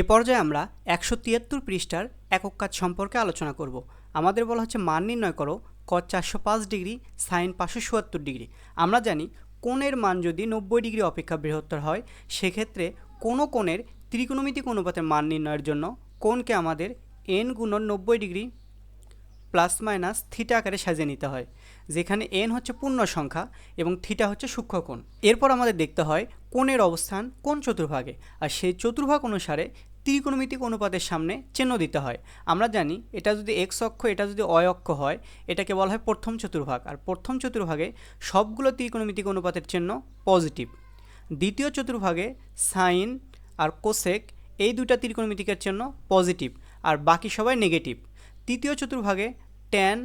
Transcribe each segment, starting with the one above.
এ পর্যায়ে আমরা একশো তিয়াত্তর পৃষ্ঠার একক কাজ সম্পর্কে আলোচনা করব। আমাদের বলা হচ্ছে মান নির্ণয় করো কট চারশো পাঁচ ডিগ্রি, সাইন পাঁচশো চুয়াত্তর ডিগ্রি। আমরা জানি কোণের মান যদি নব্বই ডিগ্রি অপেক্ষা বৃহত্তর হয়, সেক্ষেত্রে কোনো কোণের ত্রিকোণমিতিক অনুপাতের মান নির্ণয়ের জন্য কোণকে আমাদের এন গুণন নব্বই ডিগ্রি প্লাস মাইনাস থিটা আকারে সাজিয়ে নিতে হয়, যেখানে এন হচ্ছে পূর্ণ সংখ্যা এবং থিটা হচ্ছে সূক্ষ্মকোণ এরপর আমাদের দেখতে হয় কোণের অবস্থান কোন চতুর্ভাগে, আর সেই চতুর্ভাগ অনুসারে ত্রিকোণমিতিক অনুপাতের সামনে চিহ্ন দিতে হয়। আমরা জানি এটা যদি এক্স অক্ষ, এটা যদি অয় অক্ষ হয়, এটাকে বলা হয় প্রথম চতুর্ভাগ, আর প্রথম চতুর্ভাগে সবগুলো ত্রিকোণমিতিক অনুপাতের চিহ্ন পজিটিভ। দ্বিতীয় চতুর্ভাগে সাইন আর কোসেক, এই দুটা ত্রিকোণমিতিকের জন্য পজিটিভ, আর বাকি সবাই নেগেটিভ। তৃতীয় চতুর্ভাগে ট্যান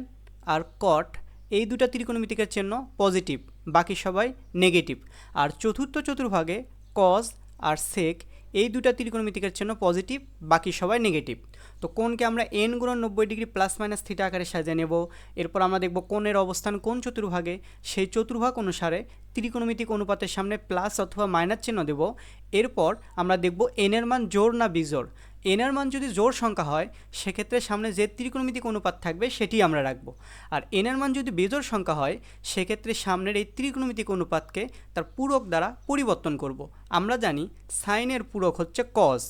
আর কট এই দুটা ত্রিকোণমিতিকের চিহ্ন পজিটিভ। বাকি সবাই নেগেটিভ। আর চতুর্থ চতুর্ভাগে কজ আর সেক এই দুটা ত্রিকোণমিতিকের জন্য পজিটিভ বাকি সবাই নেগেটিভ তো কোনকে আমরা এন গুণন নব্বই ডিগ্রি প্লাস মাইনাস থিটা আকারে সাজিয়ে নেব, এরপর আমরা দেখব কোণের অবস্থান কোন চতুর্ভাগে, সেই চতুর্ভাগ অনুসারে ত্রিকোণমিতিক অনুপাতের সামনে প্লাস অথবা মাইনাস চিহ্ন দেব। এরপর আমরা দেখব এনের মান জোর না বিজোড়। এনের মান যদি জোর সংখ্যা হয়, সেক্ষেত্রে সামনে যে ত্রিকোণমিতিক অনুপাত থাকবে, সেটি আমরা রাখব। আর এনার মান যদি বেজোর সংখ্যা হয়, সেক্ষেত্রে সামনের এই ত্রিকোণমিতিক অনুপাতকে তার পূরক দ্বারা পরিবর্তন করব। আমরা জানি সাইনের পূরক হচ্ছে কজ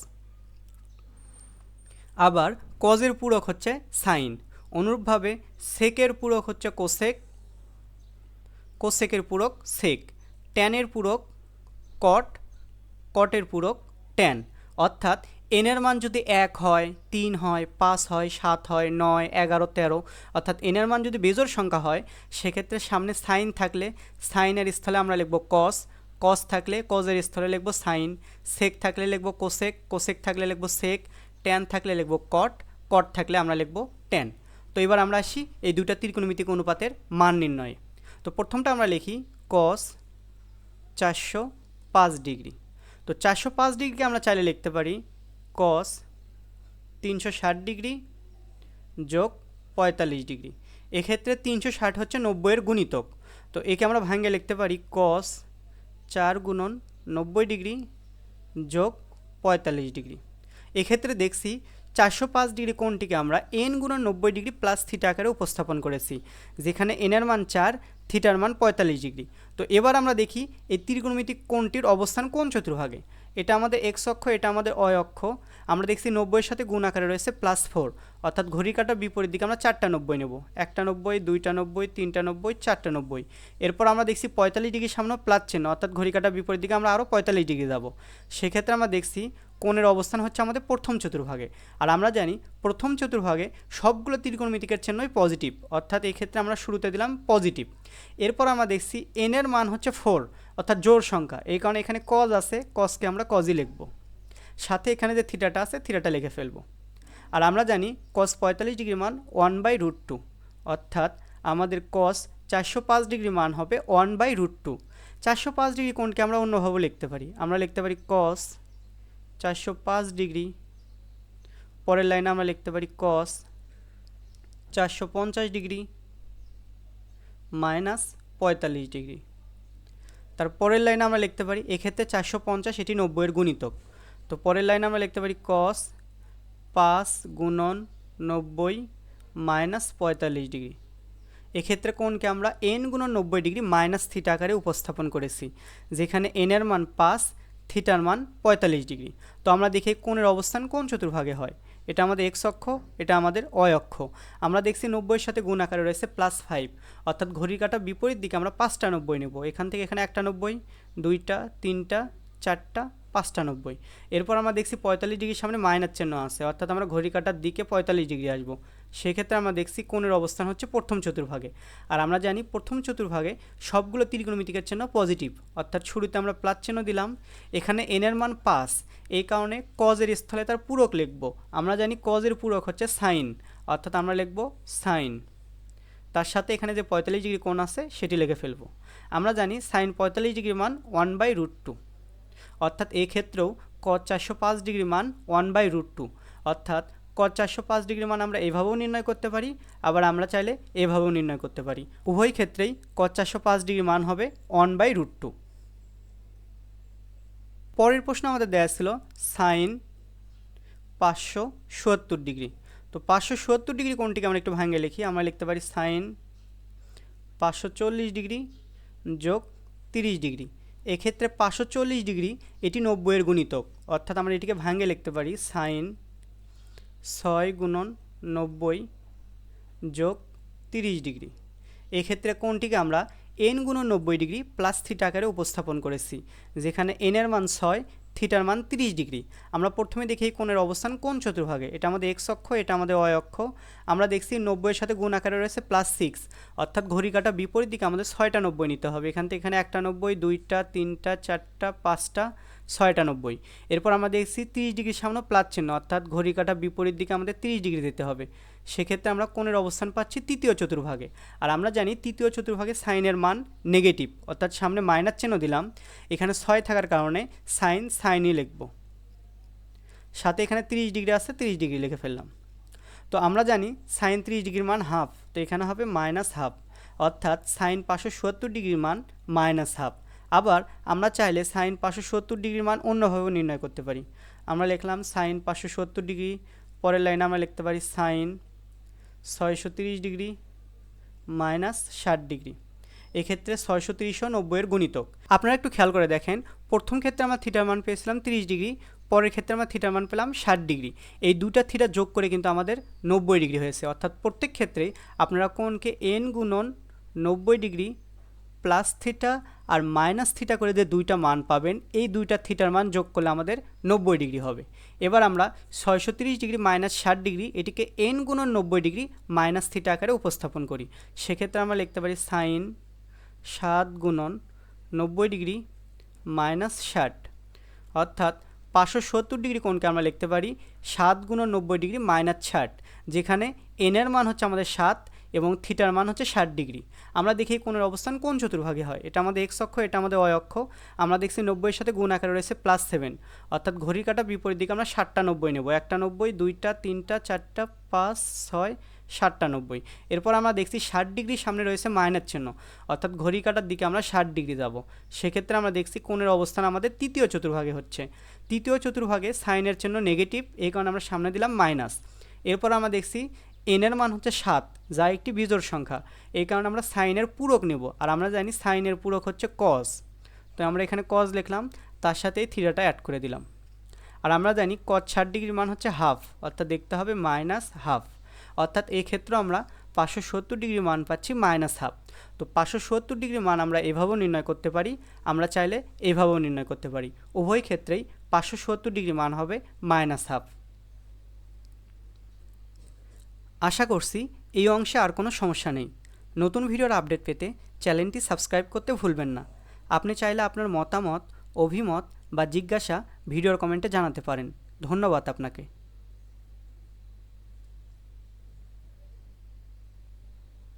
আবার কজের পূরক হচ্ছে সাইন অনুরূপভাবে সেকের পূরক হচ্ছে কোসেক কোসেকের পূরক সেক ট্যানের পূরক কট কটের পূরক ট্যান অর্থাৎ এনের মান যদি এক হয়, তিন হয়, পাঁচ হয়, সাত হয়, নয়, এগারো, তেরো, অর্থাৎ এনের মান যদি বেজোর সংখ্যা হয়, সেক্ষেত্রে সামনে সাইন থাকলে, সাইনের স্থলে আমরা লিখব কস কস থাকলে কজের স্থলে লিখব সাইন সেক থাকলে লিখব কোসেক কোসেক থাকলে লিখব সেক ট্যান থাকলে লিখব কট কট থাকলে আমরা লিখব ট্যান তো এবার আমরা আসি এই দুটা ত্রিকোণমিতিক অনুপাতের মান নির্ণয়ে। তো প্রথমটা আমরা লিখি কস চারশো পাঁচ ডিগ্রি। তো চারশো পাঁচ ডিগ্রিকে আমরা চাইলে লিখতে পারি কস তিনশো ষাট ডিগ্রি যোগ পঁয়তাল্লিশ ডিগ্রি। এক্ষেত্রে তিনশো ষাট হচ্ছে নব্বইয়ের গুণিতক। তো একে আমরা ভাঙ্গে লিখতে পারি কস চার গুণন নব্বই ডিগ্রি যোগ পঁয়তাল্লিশ ডিগ্রি। এক্ষেত্রে দেখছি চারশো পাঁচ ডিগ্রি কোণটিকে আমরা এন গুণন নব্বই ডিগ্রি প্লাস থিটা আকারে উপস্থাপন করেছি, যেখানে এনের মান চার থিটার মান পঁয়তাল্লিশ ডিগ্রি। তো এবার আমরা দেখি এই ত্রিকোণমিতিক কোণটির অবস্থান কোন চতুর্ভাগে? এটা আমাদের এক্স অক্ষ, এটা আমাদের অয় অক্ষ। আমরা দেখছি নব্বইয়ের সাথে গুণ আকারে রয়েছে প্লাস ফোর অর্থাৎ ঘড়ি কাটার বিপরীত দিকে আমরা চারটা নব্বই নেব। একটা নব্বই, দুইটা নব্বই, তিনটা নব্বই, চারটা নব্বই। এরপর আমরা দেখছি পঁয়তাল্লিশ ডিগ্রির সামনে প্লাস চিহ্ন। অর্থাৎ ঘড়ি কাটার বিপরীত দিকে আমরা আরও পঁয়তাল্লিশ ডিগ্রি যাব। সেক্ষেত্রে আমরা দেখছি কোণের অবস্থান হচ্ছে আমাদের প্রথম চতুর্ভাগে। আর আমরা জানি প্রথম চতুর্ভাগে সবগুলো ত্রিকোণমিতিকের চিহ্নই পজিটিভ অর্থাৎ এই ক্ষেত্রে আমরা শুরুতে দিলাম পজিটিভ এরপর আমরা দেখছি এনের মান হচ্ছে ফোর অর্থাৎ জোর সংখ্যা। এই কারণে এখানে কজ আছে কজকে আমরা কজই লিখব। সাথে এখানে যে থিটাটা আছে থিটাটা লিখে ফেলব। আর আমরা জানি কস পঁয়তাল্লিশ ডিগ্রি মান ওয়ান বাই রুট টু অর্থাৎ আমাদের কস চারশো পাঁচ ডিগ্রি মান হবে ওয়ান বাই রুট টু চারশো পাঁচ ডিগ্রি কোণকে আমরা অন্যভাবে লিখতে পারি। আমরা লিখতে পারি কস চারশো পাঁচ ডিগ্রি। পরের লাইনে আমরা লিখতে পারি কস চারশো পঞ্চাশ ডিগ্রি মাইনাস পঁয়তাল্লিশ ডিগ্রি। তার পরের লাইনে আমরা লিখতে পারি, এক্ষেত্রে চারশো পঞ্চাশ এটি নব্বইয়ের গুণিতক। তো পরের লাইনে আমরা লিখতে পারি কস পাঁচ গুণন নব্বই মাইনাস পঁয়তাল্লিশ ডিগ্রি। এক্ষেত্রে কোনকে আমরা এন গুণন নব্বই ডিগ্রি মাইনাস থিটা আকারে উপস্থাপন করেছি, যেখানে এনের মান পাঁচ থিটার মান পঁয়তাল্লিশ ডিগ্রি। তো আমরা দেখি কোণের অবস্থান কোন চতুর্ভাগে হয়। এটা আমাদের এক্স অক্ষ, এটা আমাদের অয় অক্ষ। আমরা দেখছি নব্বইয়ের সাথে গুণ আকারে রয়েছে প্লাস ফাইভ অর্থাৎ ঘড়ির কাটা বিপরীত দিকে আমরা পাঁচটা নব্বই নেব। এখান থেকে এখানে একটা নব্বই, দুইটা, তিনটা, চারটা, পাঁচটা নব্বই। এরপর আমরা দেখছি পঁয়তাল্লিশ ডিগ্রির সামনে মাইনাস চিহ্ন আছে। অর্থাৎ আমরা ঘড়ি কাটার দিকে পঁয়তাল্লিশ ডিগ্রি আসব। সেক্ষেত্রে আমরা দেখছি কোণের অবস্থান হচ্ছে প্রথম চতুর্ভাগে। আর আমরা জানি প্রথম চতুর্ভাগে সবগুলো ত্রিকোণমিতিকের চিহ্ন পজিটিভ অর্থাৎ শুরুতে আমরা প্লাস চিহ্ন দিলাম, এখানে এনের মান পাস। এই কারণে কজের স্থলে তার পূরক লিখব। আমরা জানি কজের পূরক হচ্ছে সাইন অর্থাৎ আমরা লিখব সাইন তার সাথে এখানে যে পঁয়তাল্লিশ ডিগ্রি কোণ আছে, সেটি লিখে ফেলব। আমরা জানি সাইন পঁয়তাল্লিশ ডিগ্রি মান ওয়ান বাই রুট টু অর্থাৎ এই ক্ষেত্রেও ক চারশো পাঁচ ডিগ্রি মান ওয়ান বাই রুট টু অর্থাৎ ক চারশো পাঁচ ডিগ্রি মান আমরা এভাবেও নির্ণয় করতে পারি, আবার আমরা চাইলে এভাবেও নির্ণয় করতে পারি। উভয় ক্ষেত্রেই ক চারশো পাঁচ ডিগ্রি মান হবে ওয়ান বাই রুট টু পরের প্রশ্ন আমাদের দেওয়া ছিল সাইন পাঁচশো সত্তর ডিগ্রি। তো পাঁচশো সত্তর ডিগ্রি কোনটিকে আমরা একটু ভাঙে লিখি? আমরা লিখতে পারি সাইন পাঁচশো চল্লিশ ডিগ্রি যোগ তিরিশ ডিগ্রি। এক্ষেত্রে পাঁচশো চল্লিশ ডিগ্রি এটি নব্বইয়ের গুণিতক, অর্থাৎ আমরা এটিকে ভাঙে লিখতে পারি সাইন ছয় গুণন নব্বই যোগ তিরিশ ডিগ্রি। এক্ষেত্রে কোনটিকে আমরা এন গুণন নব্বই ডিগ্রি প্লাস থিটা আকারে উপস্থাপন করেছি, যেখানে এনের মান ছয়, থিটার মান তিরিশ ডিগ্রি। আমরা প্রথমে দেখি কোণের অবস্থান কোন চতুর্ভাগে। এটা আমাদের এক্স অক্ষ, এটা আমাদের অয় অক্ষ। আমরা দেখছি নব্বইয়ের সাথে গুণ আকারে রয়েছে প্লাস সিক্স। অর্থাৎ ঘড়ি কাটা বিপরীত দিকে আমাদের ছয়টা নব্বই নিতে হবে। এখান থেকে এখানে একটা নব্বই, দুইটা, তিনটা, চারটা, পাঁচটা ছয়টা নব্বই এরপর আমরা দেখছি তিরিশ ডিগ্রির সামনে প্লাস অর্থাৎ ঘড়ি কাটা বিপরীত দিকে আমাদের তিরিশ ডিগ্রি দিতে হবে। সেক্ষেত্রে আমরা কোণের অবস্থান পাচ্ছি তৃতীয় চতুর্ভাগে। আর আমরা জানি তৃতীয় চতুর্ভাগে সাইনের মান নেগেটিভ, অর্থাৎ সামনে মাইনাস চিহ্ন দিলাম, এখানে ছয় থাকার কারণে সাইন সাইনই লিখব। সাথে এখানে তিরিশ ডিগ্রি আছে, তিরিশ ডিগ্রি লিখে ফেললাম। তো আমরা জানি সাইন তিরিশ ডিগ্রির মান হাফ, তো এখানে হবে মাইনাস হাফ, অর্থাৎ সাইন পাঁচশো সত্তর ডিগ্রির মান মাইনাস হাফ। আবার আমরা চাইলে সাইন পাঁচশো সত্তর ডিগ্রির মান অন্যভাবেও নির্ণয় করতে পারি। আমরা লিখলাম সাইন পাঁচশো সত্তর ডিগ্রি, পরের লাইনে আমরা লিখতে পারি সাইন ছয়শো তিরিশ ডিগ্রি মাইনাস ষাট ডিগ্রি। এক্ষেত্রে ছয়শো তিরিশও নব্বইয়ের গুণিতক। আপনারা একটু খেয়াল করে দেখেন, প্রথম ক্ষেত্রে আমরা থিটার মান পেয়েছিলাম তিরিশ ডিগ্রি, পরের ক্ষেত্রে আমরা থিটার মান পেলাম ষাট ডিগ্রি। এই দুটা থিটা যোগ করে কিন্তু আমাদের নব্বই ডিগ্রি হয়েছে। অর্থাৎ প্রত্যেক ক্ষেত্রেই আপনারা কোনকে এন গুণন নব্বই ডিগ্রি প্লাস থিটা আর মাইনাস থিটা করে যে দুইটা মান পাবেন, এই দুইটা থিটার মান যোগ করলে আমাদের নব্বই ডিগ্রি হবে। এবার আমরা ছয়শো তিরিশ ডিগ্রি মাইনাস ষাট ডিগ্রি এটিকে এন গুণন নব্বই ডিগ্রি মাইনাস থিটা আকারে উপস্থাপন করি। সেক্ষেত্রে আমরা লিখতে পারি সাইন সাত গুণন নব্বই ডিগ্রি মাইনাস ষাট। অর্থাৎ পাঁচশো সত্তর ডিগ্রি কোণকে আমরা লিখতে পারি সাত গুণন নব্বই ডিগ্রি মাইনাস ষাট, যেখানে এনের মান হচ্ছে আমাদের সাত এবং থিটার মান হচ্ছে ষাট ডিগ্রি। আমরা দেখি কোণের অবস্থান কোন চতুর্ভাগে হয়। এটা আমাদের এক্স অক্ষ, এটা আমাদের অয় অক্ষ। আমরা দেখছি নব্বইয়ের সাথে গুণ আকারে রয়েছে প্লাস সেভেন অর্থাৎ ঘড়ি কাটা বিপরীত দিকে আমরা ষাটটা নব্বই নেব। একটা নব্বই, দুইটা, তিনটা, চারটা, পাঁচ, ছয়, ষাটটা নব্বই। এরপর আমরা দেখছি ষাট ডিগ্রির সামনে রয়েছে মাইনাস চিহ্ন। অর্থাৎ ঘড়ি কাটার দিকে আমরা ষাট ডিগ্রি যাব। সেক্ষেত্রে আমরা দেখছি কোণের অবস্থান আমাদের তৃতীয় চতুর্ভাগে হচ্ছে। তৃতীয় চতুর্ভাগে সাইনের চিহ্ন নেগেটিভ এই কারণে আমরা সামনে দিলাম মাইনাস এরপর আমরা দেখছি এনের মান হচ্ছে সাত, যা একটি বিজোড় সংখ্যা। এই কারণে আমরা সাইনের পূরক নেব, আর আমরা জানি সাইনের পূরক হচ্ছে কজ তো আমরা এখানে কজ লিখলাম, তার সাথেই থিরাটা অ্যাড করে দিলাম। আর আমরা জানি কজ ষাট ডিগ্রির মান হচ্ছে হাফ অর্থাৎ দেখতে হবে মাইনাস হাফ অর্থাৎ এই ক্ষেত্রে আমরা পাঁচশো সত্তর ডিগ্রি মান পাচ্ছি মাইনাস হাফ তো পাঁচশো সত্তর ডিগ্রি মান আমরা এভাবেও নির্ণয় করতে পারি, আমরা চাইলে এভাবেও নির্ণয় করতে পারি। উভয় ক্ষেত্রেই পাঁচশো সত্তর ডিগ্রি মান হবে মাইনাস হাফ আশা করছি এই অংশে আর কোনো সমস্যা নেই। নতুন ভিডিওর আপডেট পেতে চ্যানেলটি সাবস্ক্রাইব করতে ভুলবেন না। আপনি চাইলে আপনার মতামত, অভিমত বা জিজ্ঞাসা ভিডিওর কমেন্টে জানাতে পারেন। ধন্যবাদ আপনাকে।